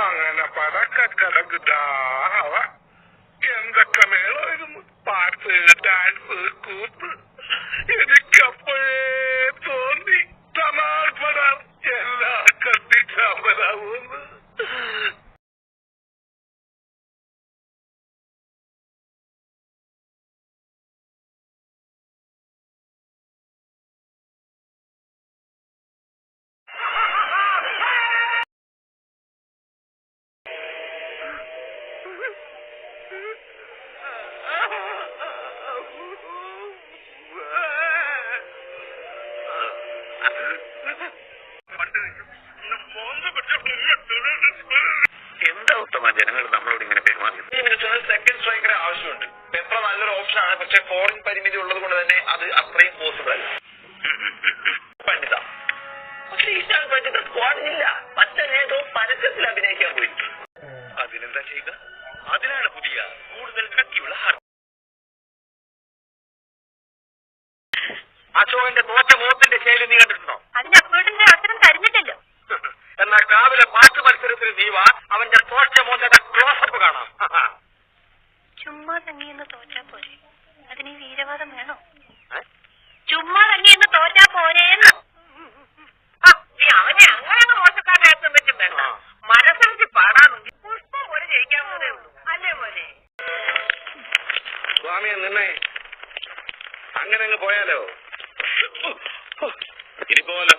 അങ്ങനെ പടക്ക കിടക്കുതാവ എന്തൊക്കെ മേളമായിരുന്നു പാട്ട് ഡാൻസ് കൂത്ത് എന്താ ഉത്തമ ജനങ്ങൾ നമ്മളോട് ഇങ്ങനെ പെരുമാറുന്നത്? സെക്കൻഡ് സ്ട്രൈക്കറെ ആവശ്യമുണ്ട്. പെപ്ര നല്ലൊരു ഓപ്ഷനാണ് പക്ഷെ ഫോറിൻ പരിമിതി ഉള്ളത് കൊണ്ട് തന്നെ അത് അത്രയും പോസിബിൾ അല്ല. പണ്ഡിത. പക്ഷെ ഈശാൻ പണ്ഡിത. സ്ക്വാഡിനില്ല അച്ഛൻ ഏതോ പരസ്യത്തിൽ അഭിനയിക്കാൻ പോയി അതിനെന്താ ചെയ്യുക? അതിനാണ് പുതിയ കൂടുതൽ കട്ടിയുള്ള അശോകന്റെ തോറ്റ മുഖത്തിന്റെ ശൈലി നീ രാവിലെ പാട്ട് മത്സരത്തിൽ നീവ വാ അവന്റെ തോറ്റ മോന്റെ ക്ലോസപ്പ് കാണാം. ചുമ്മാ തങ്ങിയെന്ന് തോറ്റാ പോരെ. അതിന് ഈ വീരവാദം വേണോ? ചുമ്മാ തങ്ങിയെന്ന് തോറ്റാ പോരേന്ന്. അവനെ അങ്ങനെ അങ്ങ് മോശക്കാരനാക്കാൻ പറ്റും വേണ്ട. മനസ്സറിച്ച് പാടാമെങ്കിൽ പുഷ്പം പോലെ ജയിക്കാവുന്നതേ ഉള്ളൂ. അല്ലേ പോലെ സ്വാമിയെ നിന്നെ അങ്ങനെ അങ്ങ് പോയാലോ? ഇനി പോവാലോ